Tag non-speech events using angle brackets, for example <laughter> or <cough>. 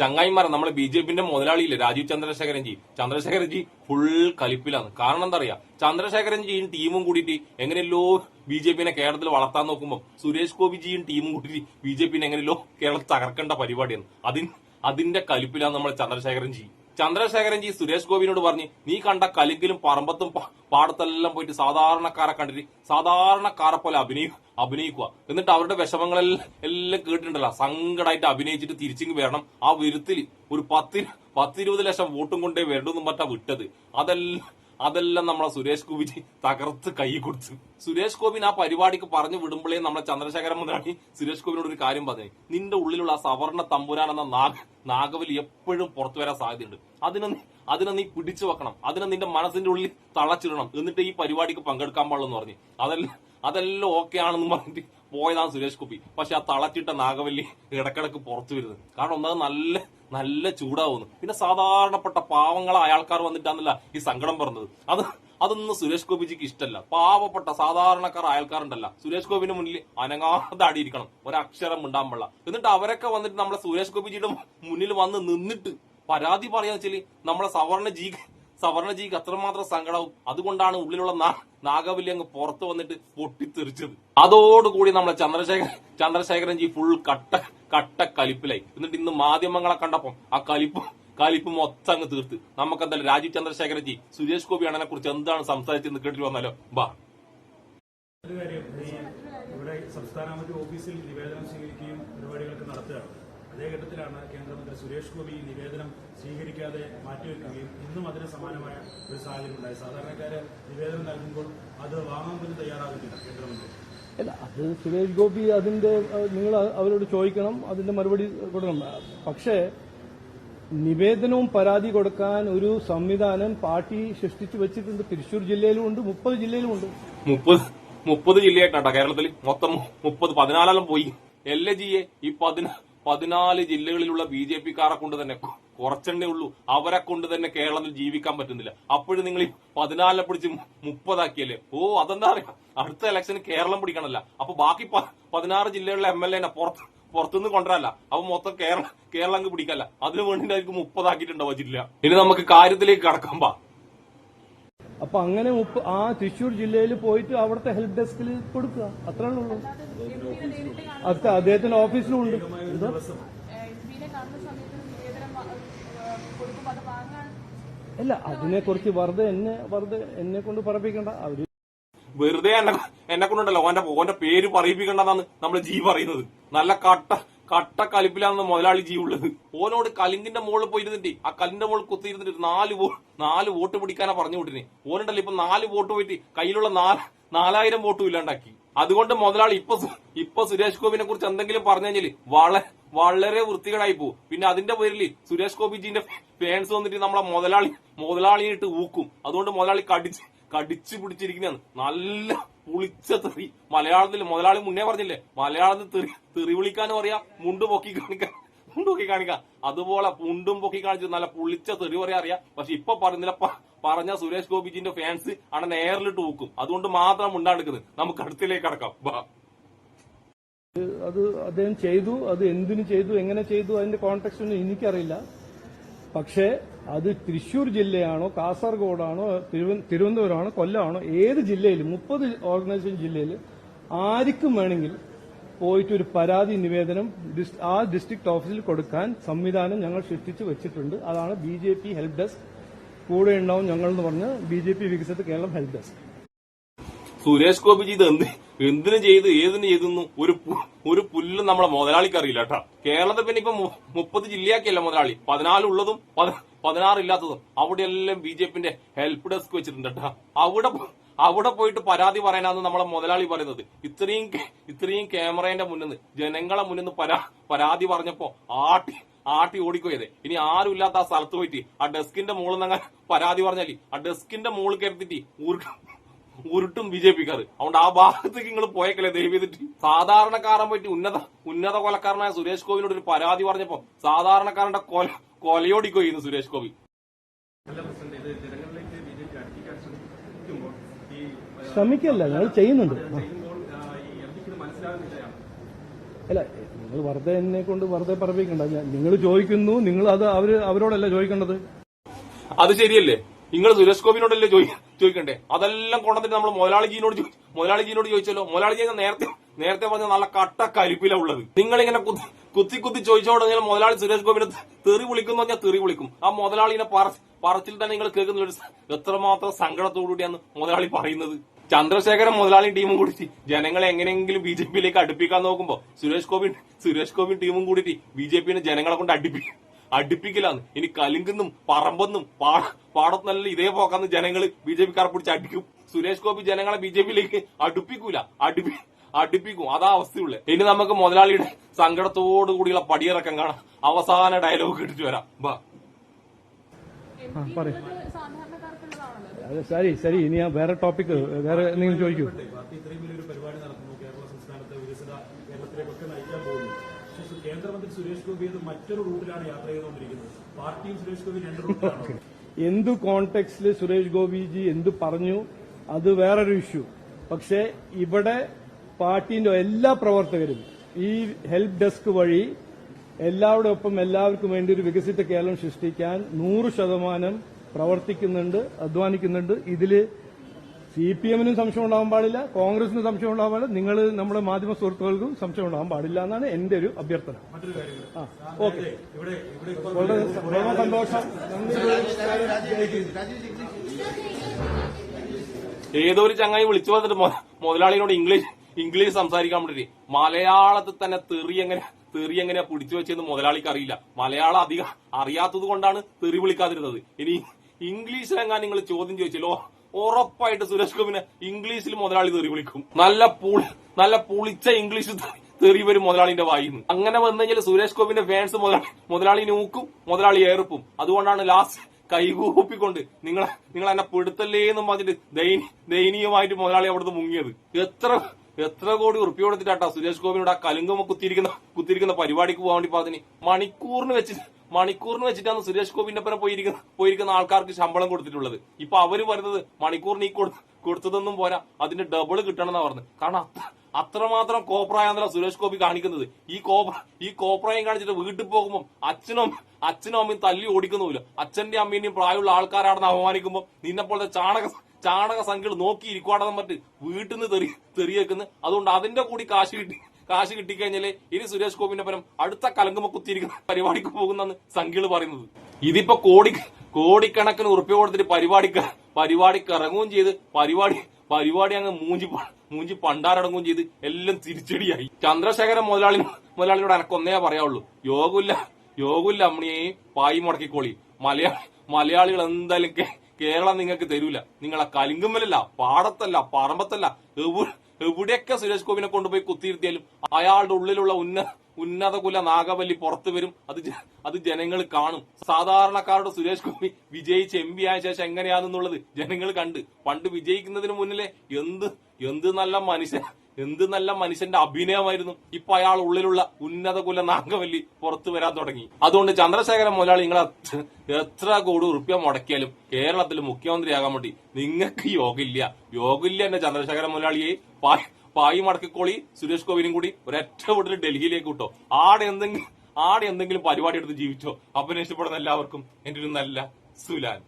ചങ്ങായിമാരെ നമ്മളെ B J പിന്റെ മുതലാളിയില്ലേ രാജീവ് ചന്ദ്രശേഖരൻജി. ചന്ദ്രശേഖരൻജി ഫുൾ കലിപ്പിലാണ്. കാരണം എന്താ പറയാ ചന്ദ്രശേഖരൻജിയും ടീമും കൂടിയിട്ട് എങ്ങനെയല്ലോ ബി ജെ പിനെ കേരളത്തിൽ വളർത്താൻ നോക്കുമ്പോൾ സുരേഷ് ഗോപിജിയും ടീമും കൂടിയിട്ട് ബി ജെ പിനെ എങ്ങനെയല്ലോ കേരളത്തിൽ തകർക്കേണ്ട പരിപാടിയാണ്. അതിന് അതിന്റെ കലിപ്പിലാണ് നമ്മൾ ചന്ദ്രശേഖരൻജി. ചന്ദ്രശേഖരൻജി സുരേഷ് ഗോപിനോട് പറഞ്ഞ് നീ കണ്ട കലുങ്കിലും പറമ്പത്തും പാടത്തെല്ലാം പോയിട്ട് സാധാരണക്കാരെ കണ്ടിട്ട് സാധാരണക്കാരെ പോലെ അഭിനയി അഭിനയിക്കുക. എന്നിട്ട് അവരുടെ വിഷമങ്ങളെല്ലാം എല്ലാം കേട്ടിട്ടുണ്ടല്ലോ. സങ്കടമായിട്ട് അഭിനയിച്ചിട്ട് തിരിച്ചിങ് വരണം. ആ വിരുത്തിൽ ഒരു പത്ത് പത്തിരുപത് ലക്ഷം വോട്ടും കൊണ്ടേ വരണമെന്നും മറ്റാ വിട്ടത്. അതെല്ലാം അതെല്ലാം നമ്മളെ സുരേഷ് ഗോപി തകർത്ത് കൈ കൊടുത്തു. സുരേഷ് ഗോപിന് ആ പരിപാടിക്ക് പറഞ്ഞു വിടുമ്പോഴേ നമ്മളെ ചന്ദ്രശേഖരൻ മുതലാളി സുരേഷ് ഗോപിനോട് ഒരു കാര്യം പറഞ്ഞു. നിന്റെ ഉള്ളിലുള്ള ആ സവർണ തമ്പുരാൻ എന്ന നാഗ നാഗവലി എപ്പോഴും പുറത്തു വരാൻ സാധ്യതയുണ്ട്. അതിനെ അതിനെ നീ പിടിച്ചു വെക്കണം. അതിനെ നിന്റെ മനസ്സിന്റെ ഉള്ളിൽ തളച്ചിടണം. എന്നിട്ട് ഈ പരിപാടിക്ക് പങ്കെടുക്കാൻ പാടുള്ളൂ എന്ന് പറഞ്ഞു. അതെല്ലാം അതെല്ലാം ഓക്കെ ആണെന്ന് പറഞ്ഞിട്ട് പോയതാണ് സുരേഷ് ഗോപി. പക്ഷെ ആ തളച്ചിട്ട നാഗവല്ലി ഇടക്കിടക്ക് പുറത്തു വരുന്നത് കാരണം ഒന്നത് നല്ല നല്ല ചൂടാവുന്നു. പിന്നെ സാധാരണപ്പെട്ട പാവങ്ങളായ ആൾക്കാർ വന്നിട്ടാന്നല്ല ഈ സങ്കടം പറഞ്ഞത്. അത് അതൊന്നും സുരേഷ് ഗോപിജിക്ക് ഇഷ്ടമല്ല പാവപ്പെട്ട സാധാരണക്കാർ അയൽക്കാരുണ്ടല്ല. സുരേഷ് ഗോപിന് മുന്നിൽ അനങ്ങാതെ അടിയിരിക്കണം ഒരക്ഷരം ഉണ്ടാൻ പാടില്ല. എന്നിട്ട് അവരൊക്കെ വന്നിട്ട് നമ്മളെ സുരേഷ് ഗോപിജിയുടെ മുന്നിൽ വന്ന് നിന്നിട്ട് പരാതി പറയാന്ന് വെച്ചാൽ നമ്മളെ സവർണ ജി സവർണജിക്ക് അത്രമാത്രം സങ്കടവും അതുകൊണ്ടാണ് ഉള്ളിലുള്ള നാഗവല്ലി അങ്ങ് പുറത്ത് വന്നിട്ട് പൊട്ടിത്തെറിച്ചത്. അതോടുകൂടി നമ്മളെ ചന്ദ്രശേഖരൻ ജി ഫുൾ കട്ട കട്ട കലിപ്പിലായി. എന്നിട്ട് ഇന്ന് മാധ്യമങ്ങളെ കണ്ടപ്പം ആ കലിപ്പ് കലിപ്പ് മൊത്തം അങ്ങ് തീർത്ത്. നമുക്ക് എന്തായാലും രാജീവ് ചന്ദ്രശേഖരൻജി സുരേഷ് ഗോപി അണ്ണനെ കുറിച്ച് എന്താണ് സംസാരിച്ചെന്ന് കേട്ടിട്ട് വന്നാലോ? ബാ. ഇവിടെ സംസ്ഥാന ഓഫീസിൽ നിവേദനം സ്വീകരിക്കുകയും പരിപാടികളൊക്കെ നടത്തുകയാണ്. അതേ ഘട്ടത്തിലാണ് കേന്ദ്രമന്ത്രി സുരേഷ് ഗോപി ഈ നിവേദനം സ്വീകരിക്കാതെ മാറ്റിവെക്കുകയും ഇന്നും അതിന് സമാനമായ ഒരു സാഹചര്യം ഉണ്ടായി. സാധാരണക്കാര് നിവേദനം നൽകുമ്പോൾ അത് വാങ്ങാൻ പോലും തയ്യാറാകുന്നില്ല കേന്ദ്രമന്ത്രി. അല്ല അത് സുരേഷ് ഗോപി അതിന്റെ നിങ്ങൾ അവരോട് ചോദിക്കണം അതിന്റെ മറുപടി കൊടുക്കണം. പക്ഷേ നിവേദനവും പരാതി കൊടുക്കാൻ ഒരു സംവിധാനം പാർട്ടി സൃഷ്ടിച്ചു വെച്ചിട്ടുണ്ട്. തൃശൂർ ജില്ലയിലും ഉണ്ട് മുപ്പത് ജില്ലയിലും ഉണ്ട്. മുപ്പത് മുപ്പത് ജില്ലയായിട്ടാട്ടോ കേരളത്തിൽ മൊത്തം മുപ്പത് പതിനാലാലും പോയി. എൽ എ ജിയെ ഈ പതിന പതിനാല് ജില്ലകളിലുള്ള ബി ജെ പിക്കാരെ കൊണ്ട് തന്നെ കുറച്ചെണ്ണേ ഉള്ളൂ. അവരെ കൊണ്ട് തന്നെ കേരളത്തിൽ ജീവിക്കാൻ പറ്റുന്നില്ല. അപ്പോഴും നിങ്ങൾ ഈ പതിനാലിനെ പിടിച്ച് മുപ്പതാക്കിയല്ലേ? ഓ അതെന്താ അറിയാം? അടുത്ത ഇലക്ഷന് കേരളം പിടിക്കണല്ല അപ്പൊ ബാക്കി പതിനാറ് ജില്ലകളിലെ എം എൽ എനെ പുറത്ത് പുറത്തുനിന്ന് കൊണ്ടുവരല്ല. അപ്പൊ മൊത്തം കേരളം കേരളം അങ്ങ് പിടിക്കല്ല. അതിനു വേണ്ടിയിട്ടായിരിക്കും മുപ്പതാക്കിയിട്ടുണ്ടാവുക ജില്ല. ഇനി നമുക്ക് കാര്യത്തിലേക്ക് കടക്കാം അപ്പൊ അങ്ങനെ ആ തൃശൂർ ജില്ലയിൽ പോയിട്ട് അവിടുത്തെ ഹെൽപ്പ് ഡെസ്കിൽ കൊടുക്കുക. അത്രേ ഉള്ളൂ. അതെ അദ്ദേഹത്തിന്റെ ഓഫീസിലും ഉണ്ട്. അല്ല അതിനെ കുറിച്ച് വെറുതെ എന്നെ വെറുതെ എന്നെ കൊണ്ട് പറയിപ്പിക്കണ്ട. അവർ വെറുതെ എന്നെ എന്നെ കൊണ്ടുണ്ടല്ലോ. ഓന്റെ ഓന്റെ പേര് പറയിപ്പിക്കണ്ടെന്നാണ് നമ്മൾ ജീ പറയുന്നത് നല്ല കട്ട കട്ട കലിപ്പിലാണ് മുതലാളി ജീവുള്ളത്. ഓനോട് കലിങ്കിന്റെ മുകളിൽ പോയിരുന്നിട്ട് ആ കല്ലിന്റെ മുകളിൽ കുത്തിയിരുന്നിട്ട് നാല് നാല് വോട്ട് പിടിക്കാനാ പറഞ്ഞു വിട്ടിന്. ഓനുണ്ടല്ലോ ഇപ്പൊ നാല് വോട്ട് പോയിട്ട് കയ്യിലുള്ള നാല് നാലായിരം വോട്ടും ഇല്ലാണ്ടാക്കി. അതുകൊണ്ട് മുതലാളി ഇപ്പൊ ഇപ്പൊ സുരേഷ് ഗോപിനെ കുറിച്ച് എന്തെങ്കിലും പറഞ്ഞു കഴിഞ്ഞാൽ വളരെ വളരെ വൃത്തികേടായി പോകും പിന്നെ അതിന്റെ പേരിൽ സുരേഷ് ഗോപിജിന്റെ ഫാൻസ് വന്നിട്ട് നമ്മളെ മുതലാളി മുതലാളിയിട്ട് ഊക്കും. അതുകൊണ്ട് മുതലാളി കടിച്ച് കടിച്ചു പിടിച്ചിരിക്കുന്നതാണ്. നല്ല പുളിച്ച തെറി. മലയാളത്തിൽ മുതലാളി മുന്നേ പറഞ്ഞില്ലേ? മലയാളത്തിൽ തെറി തെറി വിളിക്കാനും അറിയാം മുണ്ട് പൊക്കി കാണിക്കാൻ. പൊക്കി കാണിക്കാം. അതുപോലെ മുണ്ടും പൊക്കി കാണിച്ചു നല്ല പുളിച്ച തെറി പറയാൻ അറിയാം. പക്ഷെ ഇപ്പൊ പറഞ്ഞില്ല പറഞ്ഞ സുരേഷ് ഗോപിജിന്റെ ഫാൻസ് ആണ് നേരിലിട്ട് പോക്കും അതുകൊണ്ട് മാത്രം ഉണ്ടാടുക്കുന്നത് നമുക്ക് അടുത്തിലേക്ക് കടക്കാം. അത് അദ്ദേഹം ചെയ്തു അത് എന്തിനു ചെയ്തു എങ്ങനെ ചെയ്തു അതിന്റെ കോൺടാക്ട് ഒന്നും എനിക്കറിയില്ല. പക്ഷേ അത് തൃശൂർ ജില്ലയാണോ കാസർഗോഡാണോ തിരുവ- തിരുവനന്തപുരമാണോ കൊല്ലമാണോ ഏത് ജില്ലയിലും മുപ്പത് ഓർഗനൈസേഷൻ ജില്ലയിൽ ആർക്കും വേണമെങ്കിൽ പോയിട്ട് ഒരു പരാതി നിവേദനം ആ ഡിസ്ട്രിക്ട് ഓഫീസിൽ കൊടുക്കാൻ സംവിധാനം ഞങ്ങൾ സൃഷ്ടിച്ചു വെച്ചിട്ടുണ്ട്. അതാണ് B J P help desk കൂടെ ഉണ്ടാവും ഞങ്ങൾ എന്ന് പറഞ്ഞ് ബി ജെ പി വികസിത കേരളം ഹെൽപ്പ് ഡെസ്ക് സുരേഷ് ഗോപിജി ഇത് എന്ത് എന്തിനു ചെയ്ത് ഏതിന് ചെയ്തെന്നു ഒരു ഒരു പുല്ലും നമ്മളെ മുതലാളിക്ക് അറിയില്ല കേട്ടാ. കേരളത്തിൽ പിന്നെ ഇപ്പൊ മുപ്പത് ജില്ലയാക്കിയല്ല മുതലാളി. പതിനാലുള്ളതും പതിനാറ് ഇല്ലാത്തതും. അവിടെയെല്ലാം ബി ജെ പിന്റെ ഹെൽപ്പ് ഡെസ്ക് വെച്ചിട്ടുണ്ട് അവിടെ അവിടെ പോയിട്ട് പരാതി പറയാനാണ് നമ്മളെ മുതലാളി പറയുന്നത്. ഇത്രയും ഇത്രയും ക്യാമറേന്റെ മുന്നിൽ നിന്ന് ജനങ്ങളെ മുന്നിൽ നിന്ന് പരാ പരാതി പറഞ്ഞപ്പോ ആട്ടി ആട്ടി ഓടിക്കോയത്. ഇനി ആരും ഇല്ലാത്ത ആ സ്ഥലത്ത് പോയിട്ട് ആ ഡെസ്കിന്റെ മുകളിൽ നിന്ന് പരാതി പറഞ്ഞാലേ ആ ഡെസ്കിന്റെ മുകളിൽ കയറിത്തിട്ട് ഊർക്ക് ഉരുട്ടും ബി ജെ പിക്കാർ അതുകൊണ്ട് ആ ഭാഗത്തേക്ക് നിങ്ങൾ പോയേക്കല്ലേ ദയവ് സാധാരണക്കാരൻ പറ്റി ഉന്നത ഉന്നത കൊലക്കാരനായ സുരേഷ് ഗോപിനോട് ഒരു പരാതി പറഞ്ഞപ്പോ സാധാരണക്കാരന്റെ കൊല കൊലയോടിക്കോ ചെയ്യുന്നു സുരേഷ് ഗോപി. ശ്രമിക്കല്ല ഞങ്ങൾ ചെയ്യുന്നുണ്ട്. അല്ല നിങ്ങൾ വെറുതെ എന്നെ കൊണ്ട് വെറുതെ പറപ്പിക്കണ്ട. നിങ്ങൾ ചോദിക്കുന്നു നിങ്ങൾ അത് അവർ അവരോടല്ല ചോദിക്കേണ്ടത്? അത് ശരിയല്ലേ? നിങ്ങൾ സുരേഷ് ഗോപിനോടല്ലേ ചോദി ചോദിക്കണ്ടേ? അതെല്ലാം കൊണ്ടുവന്നിട്ട് നമ്മൾ മുതലാളിജീനോട് ചോദിച്ചു മുതലാളിജീനോട് ചോദിച്ചല്ലോ. മുതലാളിജി നേരത്തെ നേരത്തെ പറഞ്ഞ നല്ല കട്ട കരിപ്പില ഉള്ളത്. നിങ്ങൾ ഇങ്ങനെ കുത്തി കുത്തി ചോദിച്ചോടെങ്കിൽ മുതലാളി സുരേഷ് ഗോപിനെ തെറി വിളിക്കുന്നു പറഞ്ഞാൽ തെറി വിളിക്കും. ആ മുതലാളിനെ പറ- പറച്ചിൽ തന്നെ നിങ്ങൾ കേൾക്കുന്ന ഒരു എത്രമാത്രം സങ്കടത്തോടുകൂടിയാണ് മുതലാളി പറയുന്നത്. ചന്ദ്രശേഖരൻ മുതലാളി ടീമും കൂടി ജനങ്ങളെ എങ്ങനെയെങ്കിലും ബി ജെ പിയിലേക്ക് അടുപ്പിക്കാൻ നോക്കുമ്പോ സുരേഷ് ഗോപി സുരേഷ് ഗോപി ടീമും കൂടിയിട്ട് ബി ജെ ജനങ്ങളെ കൊണ്ട് അടുപ്പിക്കും. അടുപ്പിക്കലാന്ന് ഇനി കലുങ്കെന്നും പറമ്പെന്നും പാ- പാടത്തുനല്ല ഇതേ പോക്കാന്ന് ജനങ്ങൾ ബി ജെ പിക്കാരെ പിടിച്ച് അടിക്കും. സുരേഷ് ഗോപി ജനങ്ങളെ ബി ജെ പിയിലേക്ക് അടുപ്പിക്കൂല. അടുപ്പി അടുപ്പിക്കും. അതാ അവസ്ഥയുള്ളേ. ഇനി നമുക്ക് മുതലാളിയുടെ സങ്കടത്തോടു കൂടിയുള്ള പടിയിറക്കം കാണാം. അവസാന ഡയലോഗ് എടുത്തു വരാം. ബാ. ശരി ശരി. ഇനി ഞാൻ വേറെ ടോപ്പിക് വേറെ എന്തെങ്കിലും ചോദിക്കൂ പാർട്ടി ഇത്രയും വലിയൊരു പരിപാടി നടത്തുന്നു കേരള സംസ്ഥാനത്തെ വികസിത കേരളത്തിലേക്കൊക്കെ നയിക്കാൻ പോകുന്നു പക്ഷേ സു- കേന്ദ്രമന്ത്രി സുരേഷ് ഗോപി മറ്റൊരു റൂട്ടിലാണ് യാത്ര ചെയ്തുകൊണ്ടിരിക്കുന്നത്. പാർട്ടിയും സുരേഷ് ഗോപി രണ്ട് റൂട്ടിലാണ്? എന്തു കോണ്ടെക്സ്റ്റിൽ സുരേഷ് ഗോപിജി എന്ത് പറഞ്ഞു അത് വേറൊരു ഇഷ്യൂ. പക്ഷേ ഇവിടെ പാർട്ടിന്റെ എല്ലാ പ്രവർത്തകരും ഈ ഹെൽപ്പ് ഡെസ്ക് വഴി എല്ലാവരുടെ ഒപ്പം എല്ലാവർക്കും വേണ്ടി ഒരു വികസിത കേരളം സൃഷ്ടിക്കാൻ നൂറ് ശതമാനം പ്രവർത്തിക്കുന്നുണ്ട് അധ്വാനിക്കുന്നുണ്ട്. ഇതിൽ സി പി എമ്മിനും സംശയം ഉണ്ടാവാൻ പാടില്ല കോൺഗ്രസിനും സംശയം ഉണ്ടാവാൻ പാടില്ല നിങ്ങൾ നമ്മുടെ മാധ്യമ സുഹൃത്തുക്കൾക്കും സംശയം ഉണ്ടാവാൻ പാടില്ല എന്നാണ് എന്റെ ഒരു അഭ്യർത്ഥന. ആ ഓക്കെ. വളരെ വളരെ സന്തോഷം. ഏതോ ഒരു ചങ്ങായി വിളിച്ചു വന്നിട്ട് മുതലാളിയോട് ഇംഗ്ലീഷ് ഇംഗ്ലീഷ് സംസാരിക്കാൻ വേണ്ടി മലയാളത്തിൽ തന്നെ തെറി എങ്ങനെ തെറി എങ്ങനെയാ പിടിച്ചു വെച്ചെന്ന് മുതലാളിക്ക് അറിയില്ല. മലയാളം അധികം അറിയാത്തത് കൊണ്ടാണ് തെറി വിളിക്കാതിരുന്നത്. ഇനി ഇംഗ്ലീഷിലെങ്ങാൻ നിങ്ങൾ ചോദ്യം ചോദിച്ചല്ലോ ഉറപ്പായിട്ട് സുരേഷ് ഗോപിനെ ഇംഗ്ലീഷിൽ മുതലാളി തെറി വിളിക്കും. നല്ല പുളി നല്ല പുളിച്ച ഇംഗ്ലീഷ് തെറി വരും മുതലാളിന്റെ വായിന്ന് അങ്ങനെ വന്നു കഴിഞ്ഞാൽ സുരേഷ് ഗോപിന്റെ ഫാൻസ് മുതലാളി മുതലാളി നൂക്കും മുതലാളി ഏറുപ്പും. അതുകൊണ്ടാണ് ലാസ്റ്റ് കൈകൂപ്പിക്കൊണ്ട് നിങ്ങൾ നിങ്ങൾ എന്നെ പെടുത്തല്ലേ എന്നും പറഞ്ഞിട്ട് ദയനീ- ദയനീയമായിട്ട് മുതലാളി അവിടുന്ന് മുങ്ങിയത്. എത്ര എത്ര കോടി ഉറുപ്പ്യ കൊടുത്തിട്ടാട്ടാ സുരേഷ് ഗോപിനോട് ആ കലുങ്കമ്മ കുത്തിയിരിക്കുന്ന കുത്തിയിരിക്കുന്ന പരിപാടിക്ക് പോകാൻ വേണ്ടി പറഞ്ഞു മണിക്കൂറിന് വെച്ചിട്ട് മണിക്കൂറിന് വെച്ചിട്ടാണ് സുരേഷ് ഗോപിന്റെ ഒപ്പം പോയിരിക്കുന്ന പോയിരിക്കുന്ന ആൾക്കാർക്ക് ശമ്പളം കൊടുത്തിട്ടുള്ളത്. ഇപ്പൊ അവർ പറയുന്നത് മണിക്കൂറിന് ഈ കൊടു- കൊടുത്തതൊന്നും പോരാ. അതിന്റെ ഡബിൾ കിട്ടണം എന്നാ പറഞ്ഞത്. കാരണം അത്രമാത്രം കോപ്രായാന്നല്ല സുരേഷ് ഗോപി കാണിക്കുന്നത്. ഈ കോപ്ര ഈ കോപ്രായം കാണിച്ചിട്ട് വീട്ടിൽ പോകുമ്പോൾ അച്ഛനും അച്ഛനും അമ്മയും തല്ലി ഓടിക്കുന്നുമില്ല. അച്ഛന്റെ അമ്മേന്റെയും പ്രായമുള്ള ആൾക്കാരാണെന്ന് അപമാനിക്കുമ്പോൾ നിന്നെ പോലത്തെ ചാണക ചാണക സംഖ്യകൾ നോക്കിയിരിക്കുവാണെന്ന് പറഞ്ഞിട്ട് വീട്ടിൽ നിന്ന് തെറി തെറിയേക്കുന്നത് അതുകൊണ്ട് അതിന്റെ കൂടി കാശ് കിട്ടി. കാശ് കിട്ടിക്കഴിഞ്ഞാൽ ഇനി സുരേഷ് ഗോപിന്റെ പരം അടുത്ത കലങ്കുമ്പോ കുത്തിയിരിക്കുന്ന <laughs> പരിപാടിക്ക് പോകുന്നെന്ന് സംഘികൾ പറയുന്നത്. ഇതിപ്പോ കോടി കോടിക്കണക്കിന് ഉറപ്പ് കൊടുത്തിട്ട് പരിപാടിക്ക് പരിപാടിക്ക് ഇറങ്ങുകയും ചെയ്ത് പരിപാടി പരിപാടി അങ്ങ് മൂഞ്ചി മൂഞ്ചി പണ്ടാരടങ്ങുകയും ചെയ്ത് എല്ലാം തിരിച്ചടിയായി. ചന്ദ്രശേഖരൻ മുതലാളി മുതലാളിയോട് എനക്കൊന്നേ പറയാവുള്ളൂ. യോഗമില്ല യോഗമില്ല അമ്മണിയെ പായി മുടക്കിക്കോളി. മലയാളി മലയാളികൾ എന്തായാലും കേരളം നിങ്ങൾക്ക് തരൂല. നിങ്ങളെ കലിങ്കുമ്മലല്ല പാടത്തല്ല പറമ്പത്തല്ല എവിടെയൊക്കെ സുരേഷ് ഗോപിനെ കൊണ്ടുപോയി കുത്തിയിരുത്തിയാലും അയാളുടെ ഉള്ളിലുള്ള ഉന്ന ഉന്നത കുല നാഗവല്ലി പുറത്തു വരും. അത് അത് ജനങ്ങൾ കാണും. സാധാരണക്കാരുടെ സുരേഷ് ഗോപി വിജയിച്ച് എം പി ആയ ശേഷം എങ്ങനെയാണെന്നുള്ളത് ജനങ്ങൾ കണ്ട്. പണ്ട് വിജയിക്കുന്നതിന് മുന്നിലെ എന്ത് എന്ത് നല്ല മനുഷ്യൻ എന്ത് നല്ല മനുഷ്യന്റെ അഭിനയമായിരുന്നു. ഇപ്പൊ അയാൾ ഉള്ളിലുള്ള ഉന്നത കുല നാഗവല്ലി പുറത്തു വരാൻ തുടങ്ങി. അതുകൊണ്ട് ചന്ദ്രശേഖരൻ മുതലാളി നിങ്ങൾ എത്ര കോടി റുപ്യ മുടക്കിയാലും കേരളത്തിൽ മുഖ്യമന്ത്രിയാകാൻ വേണ്ടി നിങ്ങൾക്ക് യോഗമില്ല. യോഗമില്ല എന്റെ ചന്ദ്രശേഖരൻ മുതലാളിയെ. പായ് മടക്കിക്കോളി സുരേഷ് ഗോപിനും കൂടി ഒരൊറ്റ വീട്ടിൽ ഡൽഹിയിലേക്ക് വിട്ടോ. ആടെ എന്തെങ്കിലും ആടെ എന്തെങ്കിലും പരിപാടി എടുത്ത് ജീവിച്ചോ? അഭിനയിച്ചപ്പെടുന്ന എല്ലാവർക്കും എന്റെ ഒരു നല്ല സുലാൻ.